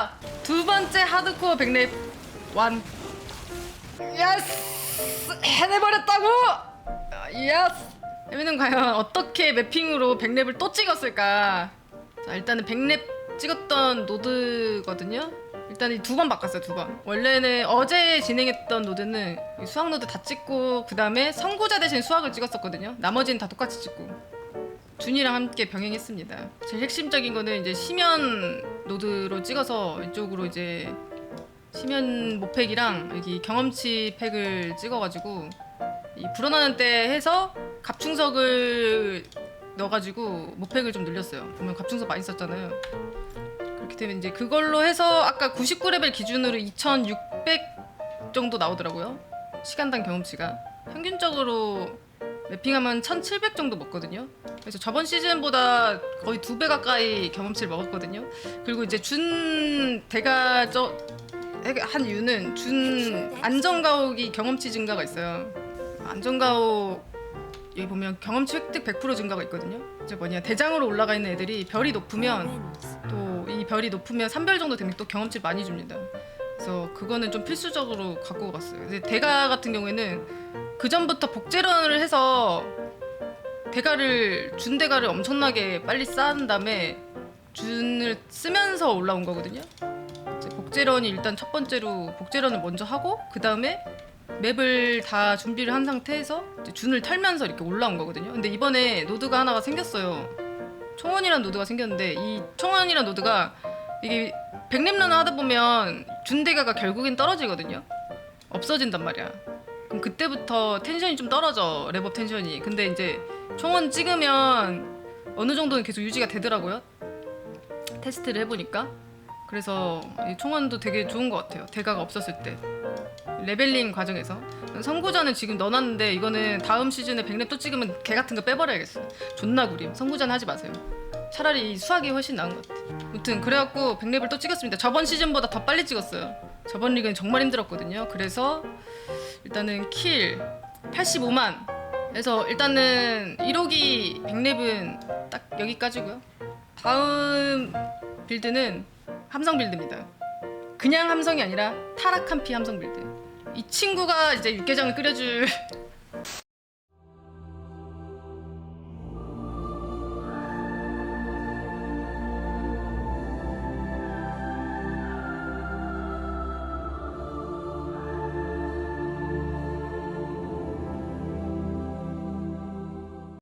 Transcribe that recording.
드디어 두 번째 하드코어 백랩 완. 예스! 해내버렸다고! 예스! 혜민은 과연 어떻게 매핑으로 백랩을 또 찍었을까? 자, 일단은 백랩 찍었던 노드거든요. 일단 이두번 바꿨어요, 두 번. 원래는 어제 진행했던 노드는 이 수학 노드 다 찍고 그 다음에 선구자 대신 수학을 찍었었거든요. 나머지는 다 똑같이 찍고. 준이랑 함께 병행했습니다. 제일 핵심적인 거는 이제 심연 노드로 찍어서 이쪽으로 이제 심연 모팩이랑 여기 경험치 팩을 찍어가지고 이 불어나는 때 해서 갑충석을 넣어가지고 모팩을 좀 늘렸어요. 보면 갑충석 많이 썼잖아요. 그렇기 때문에 이제 그걸로 해서 아까 99레벨 기준으로 2,600 정도 나오더라고요. 시간당 경험치가 평균적으로 맵핑하면 1,700 정도 먹거든요. 그래서 저번 시즌보다 거의 두 배 가까이 경험치를 먹었거든요. 그리고 이제 준 대가 저한 이유는 준 안정가옥이 경험치 증가가 있어요. 안정가옥 여기 보면 경험치 획득 100% 증가가 있거든요. 이제 뭐냐 대장으로 올라가 있는 애들이 별이 높으면 또 이 별이 높으면 3별 정도 되면 또 경험치를 많이 줍니다. 그래서 그거는 좀 필수적으로 갖고 갔어요. 근데 대가 같은 경우에는 그 전부터 복제런을 해서 대가를 준 대가를 엄청나게 빨리 쌓은 다음에 준을 쓰면서 올라온 거거든요. 이제 복제런이 일단 첫 번째로 복제런을 먼저 하고 그 다음에 맵을 다 준비를 한 상태에서 준을 털면서 이렇게 올라온 거거든요. 근데 이번에 노드가 하나가 생겼어요. 총원이란 노드가 생겼는데 이 총원이란 노드가 이게 백렘런을 하다 보면 준대가가 결국엔 떨어지거든요. 없어진단 말이야. 그럼 그때부터 텐션이 좀 떨어져 랩업 텐션이. 근데 이제 총원 찍으면 어느 정도는 계속 유지가 되더라고요. 테스트를 해보니까. 그래서 이 총원도 되게 좋은 것 같아요. 대가가 없었을 때. 레벨링 과정에서 선구자는 지금 넣어놨는데 이거는 다음 시즌에 백랩 또 찍으면 개 같은 거 빼버려야겠어 존나 구림 선구자는 하지 마세요 차라리 이 수학이 훨씬 나은 것 같아 아무튼 그래갖고 백랩을 또 찍었습니다 저번 시즌보다 더 빨리 찍었어요 저번 리그는 정말 힘들었거든요 그래서 일단은 킬 85만. 그래서 일단은 1호기 백랩은 딱 여기까지고요. 다음 빌드는 함성 빌드입니다. 그냥 함성이 아니라 타락한 피 함성 빌드. 이 친구가 이제 육개장을 끓여줄